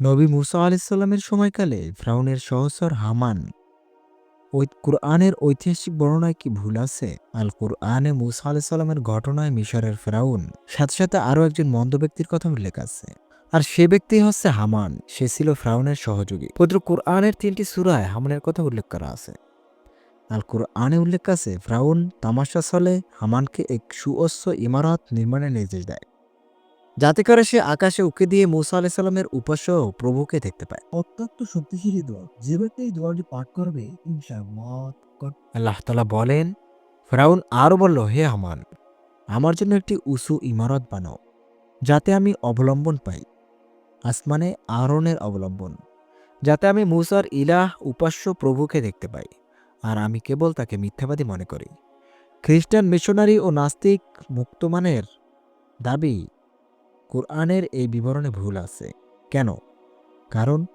নবী মুসা আলাইসাল্লামের সময়কালে ফ্রাউনের সহচর হামান। ওই কুরআনের ঐতিহাসিক বর্ণনায় কি ভুল আছে? আল কুরআনে মুসা আলাইসাল্লামের ঘটনায় মিশরের ফ্রাউন। সাথে সাথে আরও একজন মন্দ ব্যক্তির কথা উল্লেখ আছে। আর সে ব্যক্তি হচ্ছে হামান। সে ছিল ফ্রাউনের সহযোগী। পবিত্র কুরআনের তিনটি সুরায় হামানের কথা উল্লেখ করা আছে। আল কুরআনে উল্লেখ আছে, ফ্রাউন তামাশা চলে হামানকে এক সুঅস্ত্র ইমারত নির্মাণের নির্দেশ দেয়। যাতে করে সে আকাশে উকে দিয়ে মুসা আলাইসাল্লামের উপাস্য প্রভুকে দেখতে পায়। অত্যন্ত শক্তিশালী দোয়া। যে ব্যক্তি এই দোয়াটি পাঠ করবে আল্লাহ তালা বলেন ফেরাউন আরও বলল হে হামান আমার জন্য একটি উঁচু ইমারত বানাও যাতে আমি অবলম্বন পাই আসমানে আরনের অবলম্বন যাতে আমি মুসার ইলাহ উপাস্য প্রভুকে দেখতে পাই আর আমি কেবল তাকে মিথ্যাবাদী মনে করি। খ্রিস্টান মিশনারি ও নাস্তিক মুক্তমানের দাবি কোরআনের এই বিবরণে ভুল আছে। কেন? কারণ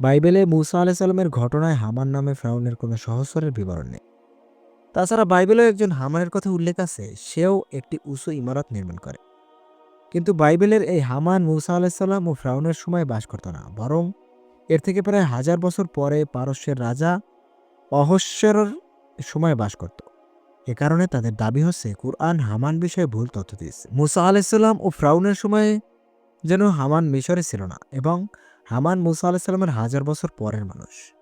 বাইবেলে মুসা আলাইসাল্লামের ঘটনায় হামান নামে ফ্রাউনের কোনো সহস্বরের বিবরণ নেই। তাছাড়া বাইবেলেও একজন হামানের কথা উল্লেখ আছে, সেও একটি উঁচু ইমারত নির্মাণ করে। কিন্তু বাইবেলের এই হামান, মুসা আলাইসাল্লাম ও ফ্রাউনের সময় বাস করত না, বরং এর থেকে প্রায় হাজার বছর পরে পারস্যের রাজা অহস্যের সময় বাস করত। এ কারণে তাদের দাবি হচ্ছে কুরআন হামান বিষয়ে ভুল তথ্য দিয়েছে। মুসা আলাইসাল্লাম ও ফ্রাউনের সময়ে যেন হামান মিশরে ছিল না এবং হামান মুসা আলাইসাল্লামের হাজার বছর পরের মানুষ।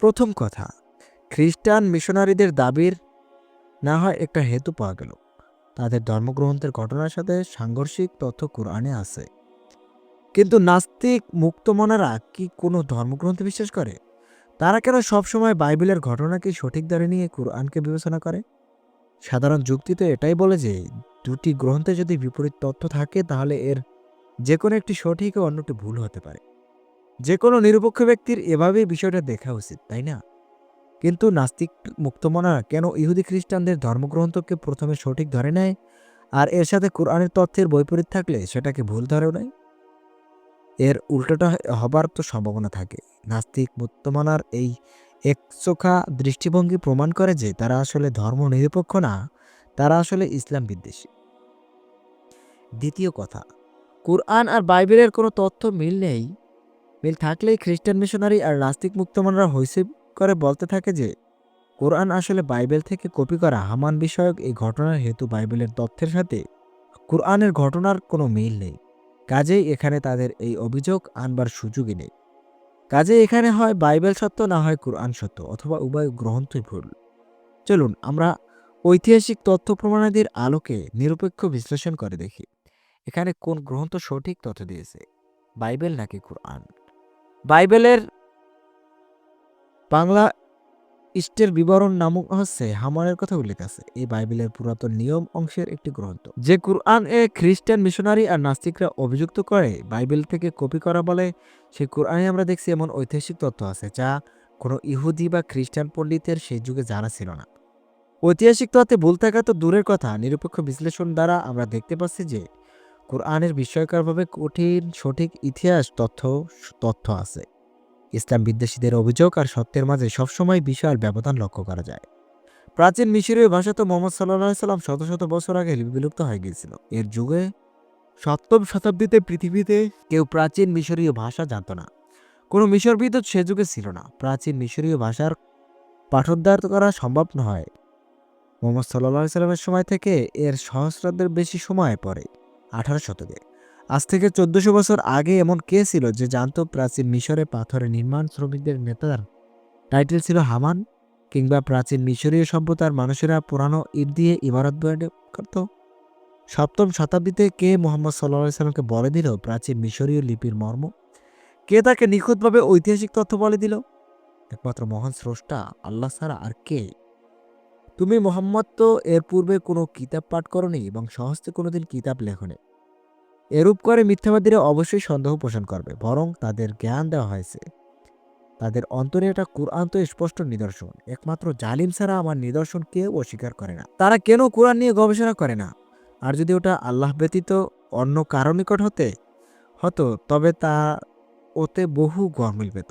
প্রথম কথা, খ্রিস্টান মিশনারিদের দাবির না হয় একটা হেতু পাওয়া গেল। তাদের ধর্মগ্রন্থের ঘটনার সাথে সাংঘর্ষিক তথ্য কোরআনে আছে। কিন্তু নাস্তিক মুক্তমনারা কি কোনো ধর্মগ্রন্থে বিশ্বাস করে? তারা কেন সবসময় বাইবেলের ঘটনাকে সঠিক ধরে নিয়ে কোরআনকে বিবেচনা করে? সাধারণ যুক্তি তো এটাই বলে যে, দুটি গ্রন্থে যদি বিপরীত তথ্য থাকে, তাহলে এর যে কোনো একটি সঠিক ও অন্যটি ভুল হতে পারে। যে কোনো নিরপেক্ষ ব্যক্তির এভাবেই বিষয়টা দেখা উচিত, তাই না? কিন্তু নাস্তিক মুক্তমনারা কেন ইহুদি খ্রিস্টানদের ধর্মগ্রন্থকে প্রথমে সঠিক ধরে নেয়, আর এর সাথে কোরআনের তথ্যের বৈপরীত থাকলে সেটাকে ভুল ধরেও নেয়? এর উল্টোটা হবার তো সম্ভাবনা থাকে। নাস্তিক মুক্তমনার এই একচোখা দৃষ্টিভঙ্গি প্রমাণ করে যে তারা আসলে ধর্ম নিরপেক্ষ না, তারা আসলে ইসলাম বিদ্বেষী। দ্বিতীয় কথা, কোরআন আর বাইবেলের কোনো তথ্য মিল নেই। মিল থাকলেই খ্রিস্টান মিশনারি আর নাস্তিক মুক্তমানরা হইসে করে বলতে থাকে যে, কোরআন আসলে বাইবেল থেকে কপি করা হামান বিষয়ক এই ঘটনার হেতু বাইবেলের তথ্যের সাথে কোরআনের ঘটনার কোনো মিল নেই। কাজেই এখানে তাদের এই অভিযোগ আনবার সুযোগই নেই। কাজে এখানে হয় বাইবেল সত্য, না হয় কোরআন সত্য অথবা উভয় গ্রন্থই ভুল। চলুন, আমরা ঐতিহাসিক তথ্য প্রমাণাদির আলোকে নিরপেক্ষ বিশ্লেষণ করে দেখি। এখানে কোন গ্রন্থ সঠিক তথ্য দিয়েছে, বাইবেল নাকি কোরআন? বাইবেলের বাংলা ইষ্টের বিবরণ নামক হচ্ছে হামানের কথা উল্লেখ আছে। এই বাইবেলের পুরাতন নিয়ম অংশের একটি গ্রন্থ। যে কোরআন এ খ্রিস্টান মিশনারি আর নাস্তিকরা অভিযুক্ত করে, বাইবেল থেকে কপি করা বলে, সেই কোরআনে আমরা দেখছি এমন ঐতিহাসিক তথ্য আছে যা কোনো ইহুদি বা খ্রিস্টান পণ্ডিতের সেই যুগে জানা ছিল না। ঐতিহাসিক তথ্যে ভুল থাকা তো দূরের কথা। নিরপেক্ষ বিশ্লেষণ দ্বারা আমরা দেখতে পাচ্ছি যে কোরআনের বিস্ময়করভাবে কঠিন সঠিক ইতিহাস তথ্য তথ্য আছে। ইসলাম বিদ্বেষীদের অভিযোগ আর সত্যের মাঝে সবসময় বিশাল ব্যবধান লক্ষ্য করা যায়। প্রাচীন মিশরীয় ভাষা তো মোহাম্মদ সাল্লাহ সাল্লাম শত শত বছর আগে বিলুপ্ত হয়ে গিয়েছিল। এর যুগে সপ্তম শতাব্দীতে পৃথিবীতে কেউ প্রাচীন মিশরীয় ভাষা জানত না। কোনো মিশরবিদ সে যুগে ছিল না। প্রাচীন মিশরীয় ভাষার পাঠোদ্ধার করা সম্ভব নয়। মোহাম্মদ সাল্লাহ সাল্লামের সময় থেকে এর সহস্রাব্দের বেশি সময় পরে, আঠারো শতকে। আজ থেকে চোদ্দশো বছর আগে এমন কে ছিল যে জানতো প্রাচীন মিশরে পাথরে নির্মাণ শ্রমিকদের নেতার টাইটেল ছিল হামান কিংবা প্রাচীন মিশরীয় সভ্যতার মানুষেরা পুরানো ইট দিয়ে ইমারত করত। সপ্তম শতাব্দীতে কে মোহাম্মদ সাল্লাহ সাল্লামকে বলে দিল? প্রাচীন মিশরীয় লিপির মর্ম। কে তাকে নিখুঁতভাবে ঐতিহাসিক তথ্য বলে দিল? একমাত্র মহান স্রষ্টা, আল্লাহ ছাড়া আর কে? তুমি মোহাম্মদ তো এর পূর্বে কোনো কিতাব পাঠ করনি এবং সহজে কোনোদিন কিতাব লেখনি। এরূপ করে মিথ্যাবাদীরা অবশ্যই সন্দেহ পোষণ করবে, বরং তাদের জ্ঞান দেওয়া হয়েছে। তাদের অন্তরে এটা কোরআন তো স্পষ্ট নিদর্শন। একমাত্র জালিম ছাড়া আমার নিদর্শন কেউ অস্বীকার করে না। তারা কেন কোরআন নিয়ে গবেষণা করে না? আর যদি ওটা আল্লাহ ব্যতীত অন্য কারও নিকট হতে, হতো, তবে তা ওতে বহু গড় মিল পেত